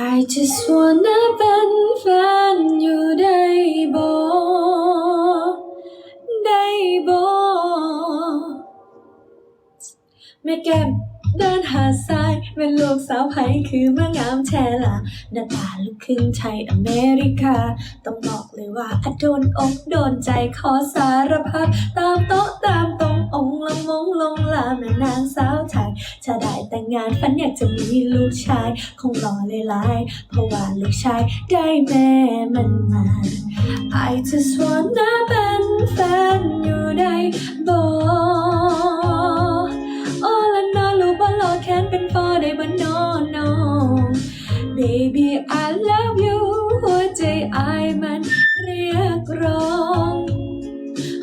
I just wanna เป็นาวไผคือเมื่องามแท้ละหน้าตาลูกครึ่งไทยอเมริกา ต้องบอกเลยว่าอโดนอกโดนใจขอสารภาพตามโต๊ะตามตรงองละมงลงลาแม่นางสาวไทยถ้าได้แต่งงานฝันอยากจะมีลูกชาย คงรอหลายเพราะว่าลูกชายได้แม่มันมา I just wanna เป็นแฟนอยู่ได้บ่ All Baby I love you หัวใจอายมันเรียกร้อง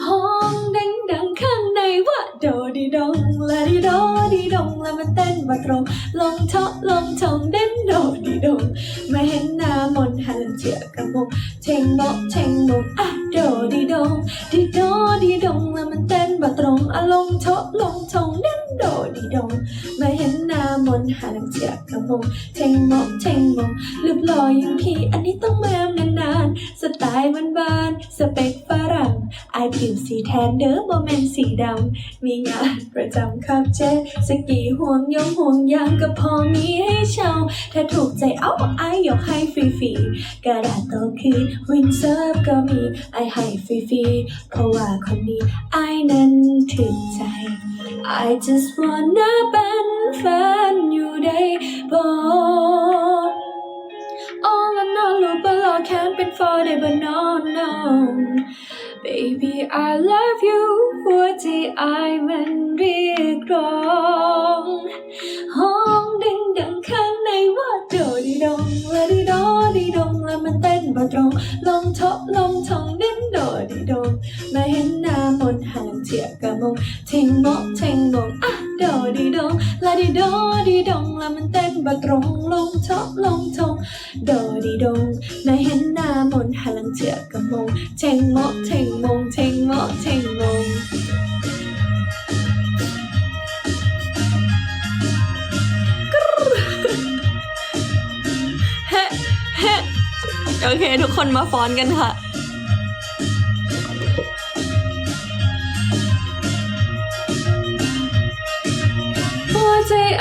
ห้องดังดังๆข้างในว่าโดดีดองละดีโดดีดองและมันเต้น มาตรง ลงเทาะลงทงเด่นโดดีดงไม่เห็นหน้ามนหันเจียกระมุกเชงโมกเชงโมกอะโดดีดงดีโดดีดงแล้วมันเต้นมาตรงอะลงเทาะลงทงเด่นโดดีดงไม่เห็นหน้ามนหันเจียกระมุกเชงโมกเชงโมกรูปหล่ออยังพี่อันนี้ต้องแมมนานๆสไตล์บ้านๆสเปคฝรั่ง อายผิวสีแทนเด้อโมเมนสีดำ มีงานประจำครับเจ๊สกีห่วงยงห่วงยางก็พอมีให้เช่า ถ้าถูกใจเอาไอายยกให้ฟรีๆกระดาษโตคืนวินเซิร์ฟก็มีไอายให้ฟรีๆเพราะว่าคนนี้ไอายนั้นถึงใจ I just wanna เป็นแฟนอยู่ได้บ่ All I know รู้บ่รอแค้นเป็น for ได้บ่ no no Baby I love you หัวใจอายมันเรียกร้องห้องดังดังข้างในว่าโดดีดองละดีโดดีดองและมันเต้นบ่ตรงลองทบลองทองเด่นโดดีดองมาเห็นหน้ามนห่างเทียกะมงเทงโมะเทงโมงอะ โดดีดงละดีโดดีดงแล้วมันเต้นบ่ตรงลงเทาะลงทงโดดีดงมาเห็นหน้ามนต์ห่างเจียกระมงเชงโมะเชงมงเชงโมะเชงมงฮ้เฮ้โอเค ทุกคนมาฟ้อนกันค่ะ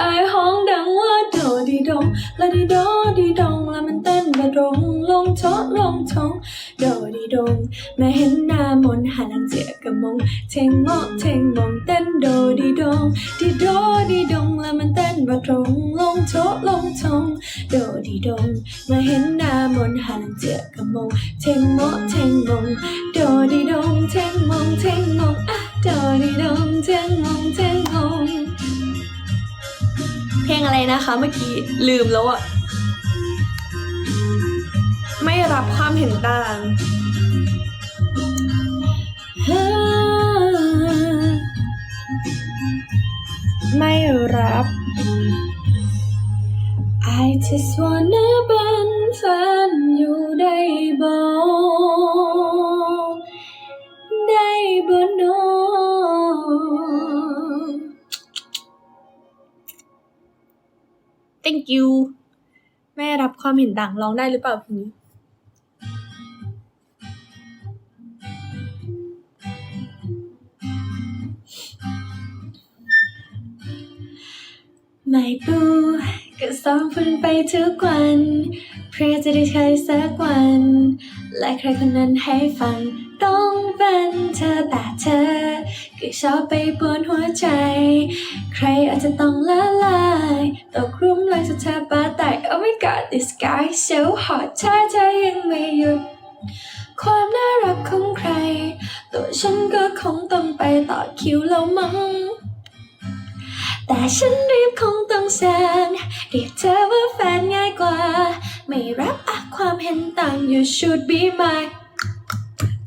อายห้องดังว่าโดดีดงละดีโดดีดงแล้วมันเต้นบะดงลงเทาะลงทงโดดีดงแม่เห็นหน้ามนหันเจียกะมงเชงโมะเชงมงเต้นโดดีดงดีโดดีดงแล้วมันเต้นบะตรงลงเทาะลงทงโดดีดงแม่เห็นหน้ามนหันเจียกะมงเชงโมะเชงมงโดดีดงเชงมงเชงมงอะโดดีดงเชงมงเชงมง อะไรนะคะ เมื่อกี้ลืมแล้วอะไม่รับความเห็นต่างไม่รับ I just wanna เป็นแฟนอยู่ได้บ่ thank you แม่รับความเห็นต่างร้องได้หรือเปล่าพีนี้ไม่ปู ก็ซ้อมฝุ่นไปทุกวัน เพื่อจะได้ใครสักวัน และใครคนนั้นให้ฟัง ต้องเป็นเธอแต่เธอ ก็ชอบไปปวนหัวใจ ใครอาจจะต้องละลายตกหลุมรักจากเธอปาแตก Oh my god this guy so hot ถ้าเธอยังไม่หยุด ความน่ารักของใคร ตัวฉันก็คงต้องไปต่อคิวแล้วมั้ง แต่ฉันรีบคงต้องแซงเรียกเธอว่าแฟนง่ายกว่า ไม่รับอะความเห็นต่าง you should be my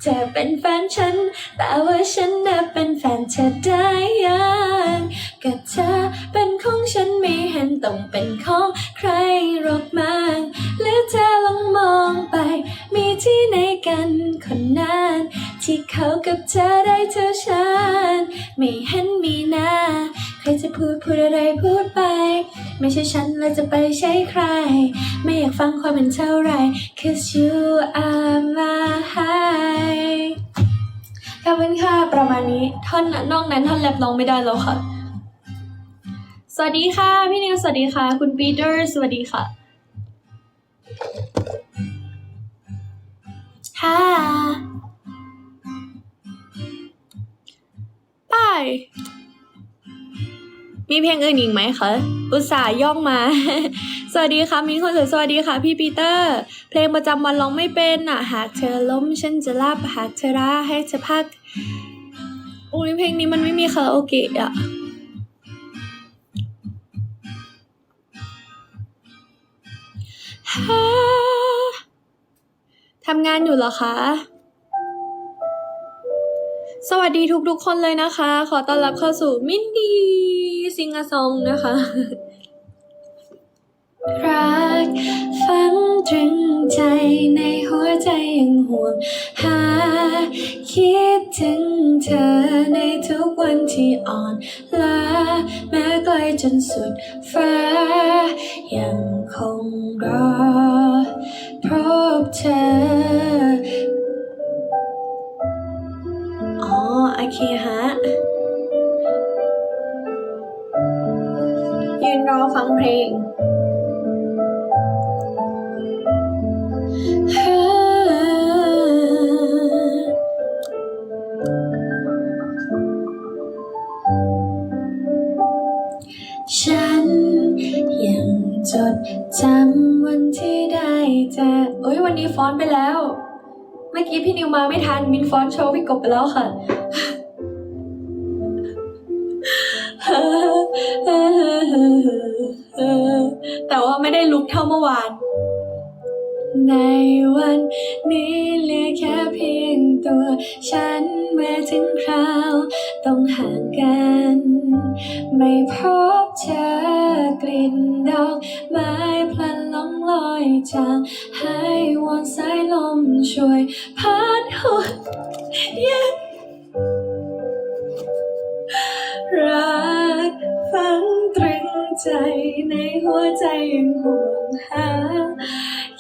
เธอเป็นแฟนฉัน แต่ว่าฉันน่ะเป็นแฟนเธอได้ยังก็เธอเป็นของฉันไม่เห็นต้องเป็นของใครหรอกมั้งหรือเธอลองมอง ไม่ใช่ฉันแล้วจะไปใช้ใคร ไม่อยากฟังความเป็นเท่าไร cause you are my high ขอบคุณค่ะประมาณนี้ท่อนนอกนั้นท่อนแรปร้องไม่ได้แล้วค่ะ สวัสดีค่ะ พี่นิวสวัสดีค่ะ คุณปีเตอร์สวัสดีค่ะฮ่าไป มีเพลงอื่นอีกไหมคะ อุตส่าห์ย่องมา สวัสดีค่ะมีคนสวยสวัสดีค่ะพี่ปีเตอร์ เพลงประจำวันร้องไม่เป็นอะ หากเธอล้มฉันจะรับหากเธอร้าให้เธอพักอุ้ยเพลงนี้มันไม่มีคาราโอเกะอะทำงานอยู่เหรอคะ สวัสดีทุกๆคนเลยนะคะ ขอต้อนรับเข้าสู่มินดีซิง a ซองนะคะ รักฝังตรึงใจในหัวใจยังห่วง หา คิดถึงเธอในทุกวันที่อ่อนล้าแม้ไกลจนสุดฟ้า ยังคงรอพบเธอ โอเคฮะ ยืนรอฟังเพลงฉันยังจดจำวันที่ได้เจอเอ้ยวันนี้ฟอนไปแล้ว เมื่อกี้พี่นิวมาไม่ทันมินฟอนโชว์พี่กบไปแล้วค่ะ แต่ว่าไม่ได้ลุกเท่าเมื่อวาน ในวันนี้เหลือแค่เพียงตัวฉันเมื่อถึงคราวต้องห่างกัน ไม่พบเธอกลิ่นดอกไม้พลันล่องลอยจางให้วอนสายลมช่วยพัดหัวเย็น ใจในหัวใจยังห่วงหา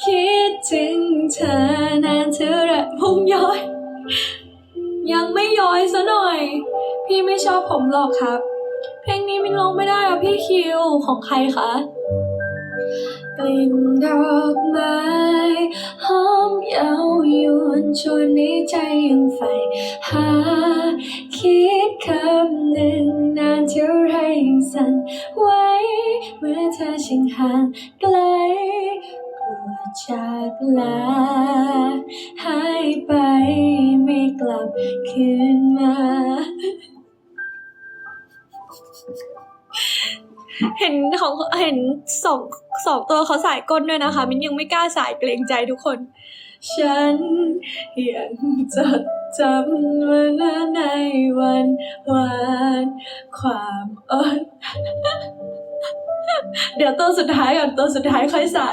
คิดถึงเธอนานเท่าไรพุ่งย้อย ยังไม่ย้อยซะหน่อย พี่ไม่ชอบผมหรอกครับ เพลงนี้มินร้องไม่ได้อะพี่คิวของใครคะกลิ่นดอกไม้หอมเยาวยวนชวนในใจยังใฝ่หา คิดคำหนึ่งนานเท่าไรยังสั่นไหวเมื่อเธอช่างห่างไกลกลัวจากลาหายไปไม่กลับคืนมา เห็นของเห็นสองสองตัวเขาสายก้นด้วยนะคะ มินยังไม่กล้าสายเกรงใจทุกคน ฉันยังจดจำวันนั้นในวันวานความอ่อน เดี๋ยวตัวสุดท้ายก่อนตัวสุดท้ายค่อยใส่